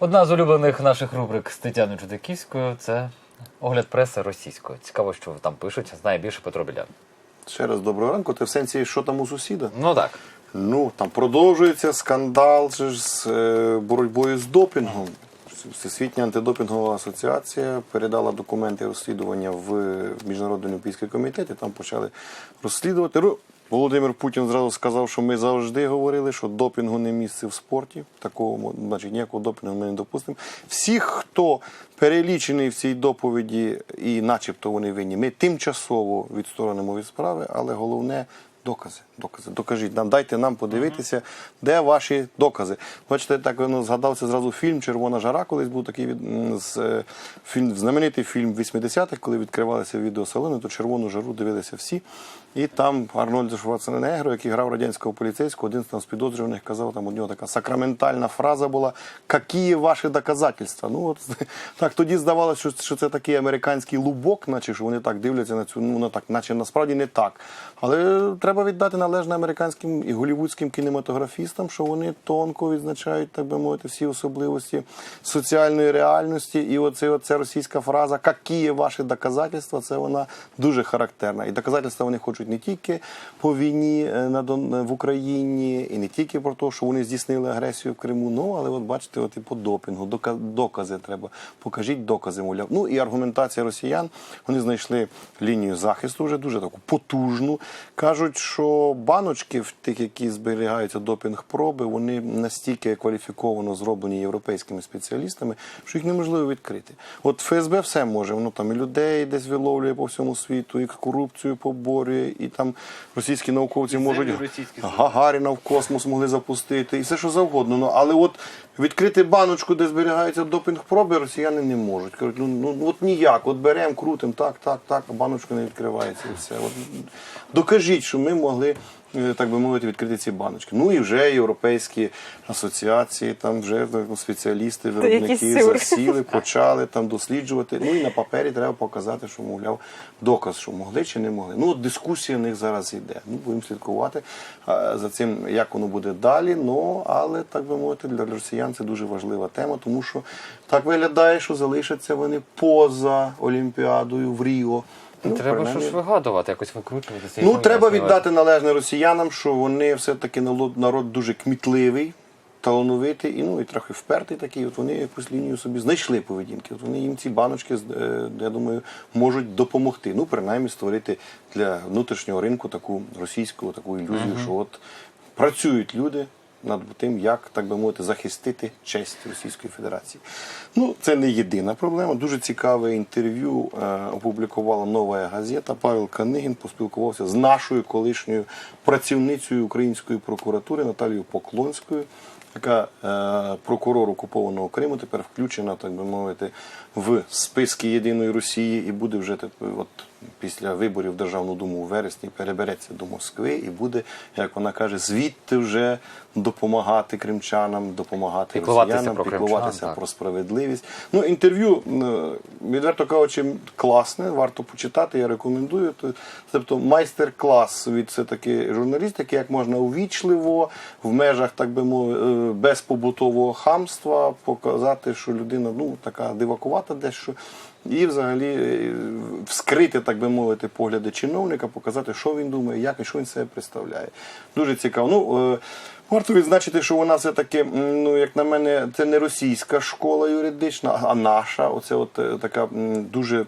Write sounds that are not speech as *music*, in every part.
Одна з улюблених наших рубрик з Тетяною Чудаківською це огляд преси російською. Цікаво, що там пишуть, знає більше Петро Білян. Ще раз доброго ранку. Ти в сенсі, що там у сусіда? Ну так. Ну, там продовжується скандал з е, боротьбою з допінгом. Всесвітня антидопінгова асоціація передала документи розслідування в Міжнародний олімпійський комітет і там почали розслідувати. Володимир Путін зразу сказав, що ми завжди говорили, що допінгу не місце в спорті. Такого значить, ніякого допінгу ми не допустимо. Всіх, хто перелічений в цій доповіді, і начебто вони винні, ми тимчасово відсторонимо від справи, але головне докази. Докази. Докажіть нам, дайте нам подивитися, де ваші докази. Бачите, так воно згадався зразу фільм Червона жара, колись був такий від, з, е, фільм, знаменитий фільм 80-х, коли відкривалися відеосалони, то червону жару дивилися всі. І там Арнольд Шварценеггер, який грав радянського поліцейського, один там з підозрюваних казав, там у нього така сакраментальна фраза була: «Які ваші доказательства? Ну от *laughs* так тоді здавалося, що, що це такий американський лубок, наче що вони так дивляться на цю, ну так, наче насправді не так. Але треба віддати належне американським і голівудським кінематографістам, що вони тонко відзначають, так би мовити, всі особливості соціальної реальності. І оце, оце російська фраза «Які ваші доказательства? Це вона дуже характерна. І доказательства вони хочуть не тільки по війні е, на Дон- в Україні, і не тільки про те, що вони здійснили агресію в Криму. Ну але от бачите, от і по допінгу, дока- докази треба. Покажіть докази, мовляв. Ну і аргументація росіян. Вони знайшли лінію захисту вже дуже таку потужну. Кажуть, що баночки в тих, які зберігаються допінг-проби, вони настільки кваліфіковано зроблені європейськими спеціалістами, що їх неможливо відкрити. От ФСБ все може, воно там і людей десь виловлює по всьому світу, і корупцію поборює, і там російські науковці можуть Гагаріна в космос могли запустити, і все що завгодно. Ну але от відкрити баночку, де зберігаються допінг-проби, росіяни не можуть. Кажуть, ну, ну от ніяк, от беремо, крутимо, так, так, так, а баночка не відкривається і все. От, докажіть, що ми могли. Е, Так би мовити, відкрити ці баночки. Ну і вже європейські асоціації, там вже так, спеціалісти, виробники засіли, *laughs* почали там досліджувати. Ну і на папері треба показати, що мовляв доказ, що могли чи не могли. Ну от дискусія в них зараз йде. Ну будемо слідкувати за цим, як воно буде далі. Ну але так би мовити, для росіян це дуже важлива тема, тому що так виглядає, що залишаться вони поза Олімпіадою в Ріо. Ну, Треба принаймні, щось вигадувати, якось викручуватися. Ну, треба віддати належне росіянам, що вони все-таки народ, дуже кмітливий, талановитий і, ну, і трохи впертий такий. От вони якусь лінію собі знайшли поведінки. От вони їм ці баночки, е, я думаю, можуть допомогти. Ну, принаймні, створити для внутрішнього ринку таку російську таку ілюзію, що от працюють люди. Над тим, як так би мовити, захистити честь Російської Федерації. Ну, це не єдина проблема. Дуже цікаве інтерв'ю е, опублікувала нова газета. Павел Канигін поспілкувався з нашою колишньою працівницею української прокуратури Наталією Поклонською, яка е, прокурор окупованого Криму тепер включена, так би мовити, в списки єдиної Росії і буде вже от після виборів в Державну думу у вересні перебереться до Москви і буде, як вона каже, звідти вже допомагати кримчанам, допомагати Піклуватися росіянам, про кримчан, піклуватися так. про справедливість. Ну, інтерв'ю, відверто кажучи, класне, варто почитати, я рекомендую. То- Тобто майстер-клас від все-таки журналістики, як можна увічливо, в межах, так би мовити, е, без побутового хамства показати, що людина ну, така дивакувата дещо. І взагалі е, вскрити, так би мовити, погляди чиновника, показати, що він думає, як і що він себе представляє. Дуже цікаво. Ну, е, Варто відзначити, що вона все-таки, ну як на мене, це не російська школа юридична, а наша. Оце от е, така дуже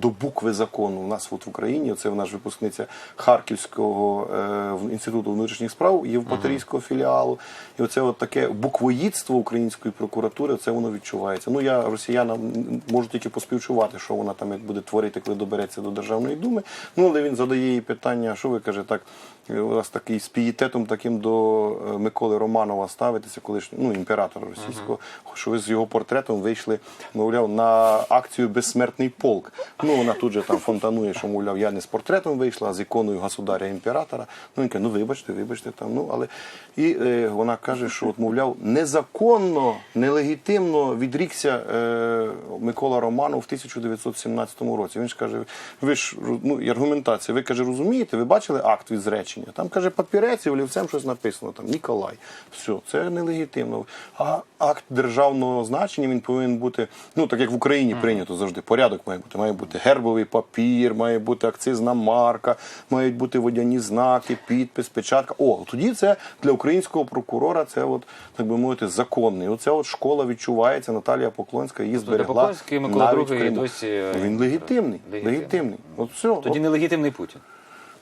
до букви закону. У нас от в Україні, це вона ж випускниця Харківського е, інституту внутрішніх справ, Євпаторійського філіалу. І оце от таке буквоїдство української прокуратури, це воно відчувається. Ну я росіянам можу тільки поспівчувати, що вона там як буде творити, коли добереться до Державної думи. Ну але він задає їй питання, що ви каже, так е, у вас такий з пієтетом таким до е, Миколи Романова ставитеся, колишнього ну, імператора російського, що ви з його портретом вийшли, мовляв, на акцію Безсмертний полк. Ну вона тут же там фонтанує, що мовляв, я не з портретом вийшла, а з іконою государя імператора. Ну він каже, ну вибачте, вибачте там. Ну але і е, вона каже, що от, мовляв, незаконно, нелегітимно відрікся е, Микола Романов в 1917 році. Він ж каже, ви ж ну і аргументація, ви каже, розумієте, ви бачили акт від зречення? Там каже, папірець і олівцем щось написано там. Там Ніколай. Все, це нелегітимно. А акт державного значення він повинен бути, ну так як в Україні прийнято завжди. Порядок має бути. Має бути гербовий папір, має бути акцизна марка, мають бути водяні знаки, підпис, печатка. О, тоді це для українського прокурора це, от, так би мовити, законний. Оця от школа відчувається. Наталія Поклонська її зберегла. Поклонський, навіть в Криму. е, Він легітимний. легітимний. Легітимний. От все. Тоді нелегітимний Путін.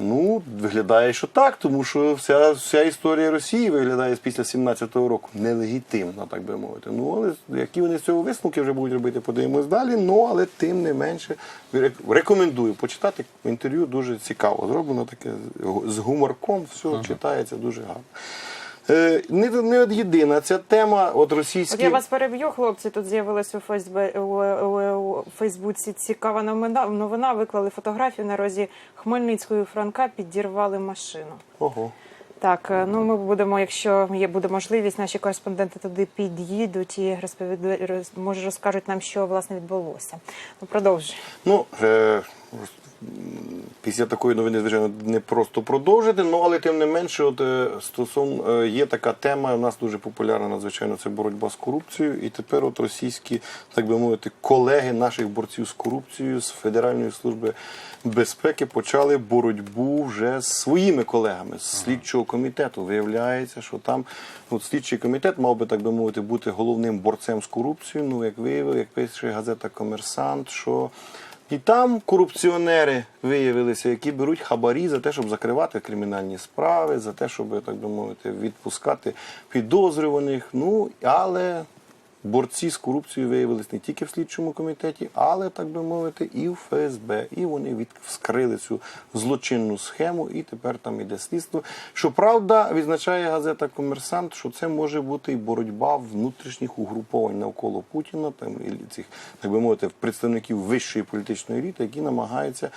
Ну, виглядає, що так, тому що вся, вся історія Росії виглядає з після 17-го року нелегітимно, так би мовити. Ну, але які вони з цього висновки вже будуть робити, подивимось далі. Ну, але тим не менше рекомендую почитати інтерв'ю. Дуже цікаво. Зроблено таке з- гуморком, все читається дуже гарно. Е, не, не єдина ця тема, от російські. От я вас переб'ю, хлопці. Тут з'явилась у, Фейсбе... у, у, у Фейсбуці цікава новина. Новина виклали фотографію на розі Хмельницької Франка, підірвали машину. Ого. Так, е, ну ми будемо, якщо є буде можливість, наші кореспонденти туди під'їдуть і розповідають, роз, може розкажуть нам, що власне відбулося. Ну продовжуй. Ну, е, після такої новини, звичайно, не просто продовжити, ну але тим не менше, от е, стосовно е, є така тема, у нас дуже популярна, надзвичайно, це боротьба з корупцією. І тепер от російські, так би мовити, колеги наших борців з корупцією з Федеральної служби безпеки почали боротьбу вже з своїми колегами з слідчого комітету. Виявляється, що там от, слідчий комітет мав би так би мовити бути головним борцем з корупцією. Ну, як виявив, як пише газета Комерсант, що і там корупціонери виявилися, які беруть хабарі за те, щоб закривати кримінальні справи, за те, щоб, так би мовити, відпускати підозрюваних. Ну, але борці з корупцією виявилися не тільки в слідчому комітеті, але, так би мовити, і в ФСБ. І вони від... вскрили цю злочинну схему, і тепер там іде слідство. Щоправда, відзначає газета Комерсант, що це може бути і боротьба внутрішніх угруповань навколо Путіна, там і цих, так би мовити, представників вищої політичної еліти, які намагаються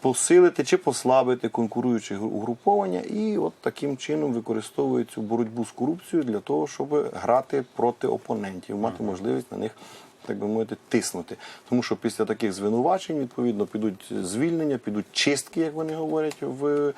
посилити чи послабити конкуруючі угруповання, і от таким чином використовують цю боротьбу з корупцією для того, щоб грати проти опонентів, мати можливість на них. Так би мовити, тиснути. Тому що після таких звинувачень, відповідно, підуть звільнення, підуть чистки, як вони говорять, в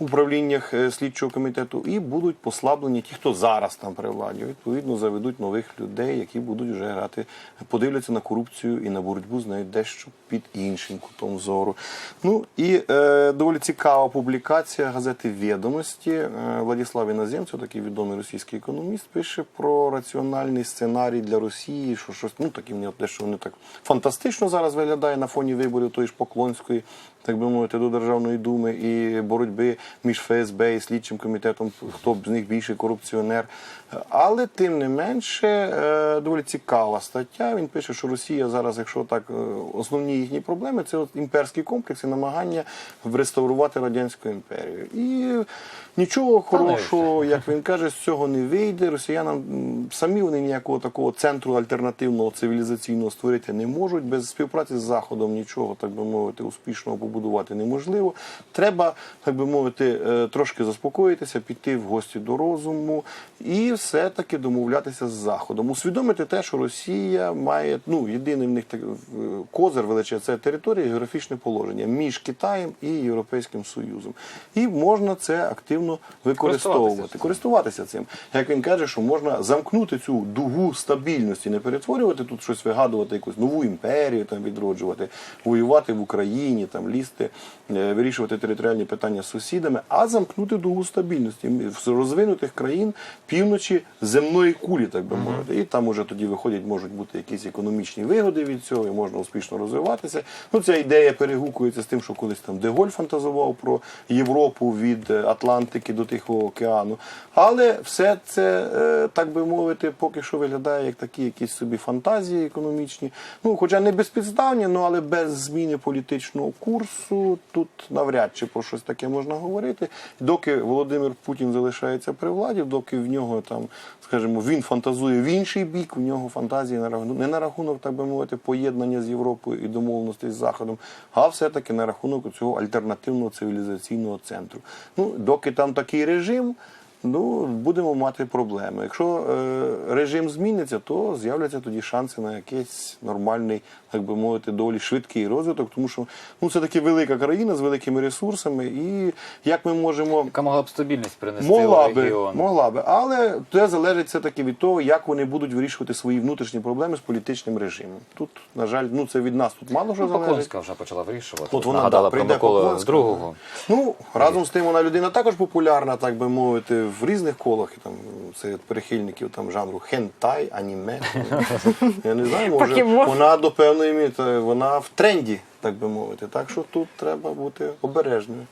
управліннях е, слідчого комітету, і будуть послаблені ті, хто зараз там при владі. Відповідно, заведуть нових людей, які будуть вже грати, подивляться на корупцію і на боротьбу з нею дещо під іншим кутом зору. Ну і е, доволі цікава публікація газети Відомості. Е, Владислав Іноземцев, такий відомий російський економіст, пише про раціональний сценарій для Росії, що щось ну такі мені дещо вони так фантастично зараз виглядає на фоні виборів тої ж Поклонської, так би мовити, до Державної думи і боротьби між ФСБ і слідчим комітетом, хто б з них більший корупціонер. Але тим не менше, е, доволі цікава стаття. Він пише, що Росія зараз, якщо так, е, основні їхні проблеми це от імперський комплекс і намагання реставрувати радянську імперію. І нічого хорошого, як він каже, з цього не вийде. Росіянам самі вони ніякого такого центру альтернативного цивілізаційного створити не можуть. Без співпраці з Заходом нічого, так би мовити, успішного побудувати неможливо. Треба, так би мовити, е, трошки заспокоїтися, піти в гості до розуму і все-таки домовлятися з Заходом. Усвідомити те, що Росія має ну єдиний в них так, козир величезний, це територія, географічне положення між Китаєм і Європейським Союзом. І можна це активно використовувати, Користуватися. користуватися цим. Як він каже, що можна замкнути цю дугу стабільності, не перетворювати тут щось вигадувати, якусь нову імперію там відроджувати, воювати в Україні, там лізти, е, вирішувати територіальні питання з сусідами, а замкнути дугу стабільності в розвинутих країн півночі земної кулі, так би мовити. І там уже тоді виходять, можуть бути якісь економічні вигоди від цього, і можна успішно розвиватися. Ну, ця ідея перегукується з тим, що колись там Деголь фантазував про Європу від е, Атлантики до Тихого океану. Але все це, е, так би мовити, поки що виглядає як такі якісь собі фантазії економічні. Ну, хоча не безпідставні, ну але без зміни політичного курсу тут навряд чи про щось таке можна говорити. Доки Володимир Путін залишається при владі, доки в нього там, скажімо, він фантазує в інший бік, у нього фантазії на рахунок не на рахунок, так би мовити, поєднання з Європою і домовленостей з Заходом, а все-таки на рахунок цього альтернативного цивілізаційного центру. Ну, доки там такий режим. Ну, будемо мати проблеми. Якщо е, режим зміниться, то з'являться тоді шанси на якийсь нормальний, так би мовити, доволі швидкий розвиток, тому що ну, це таки велика країна з великими ресурсами, і як ми можемо. Яка могла б стабільність принести Могла в би, регіон. могла би, але це залежить все таки від того, як вони будуть вирішувати свої внутрішні проблеми з політичним режимом. Тут, на жаль, ну це від нас тут мало що Ну, залежить. Поклонська вже почала вирішувати. От вона, Нагадала да, про Миколу другого. Ну, разом з тим вона людина також популярна, так би мовити, в різних колах, там, серед прихильників там, жанру хентай, аніме. *laughs* Я не знаю, може, вона до певної міри, вона в тренді, так би мовити. Так що тут треба бути обережною.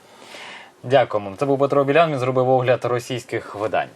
Дякуємо. Це був Петро Білян. Він зробив огляд російських видань.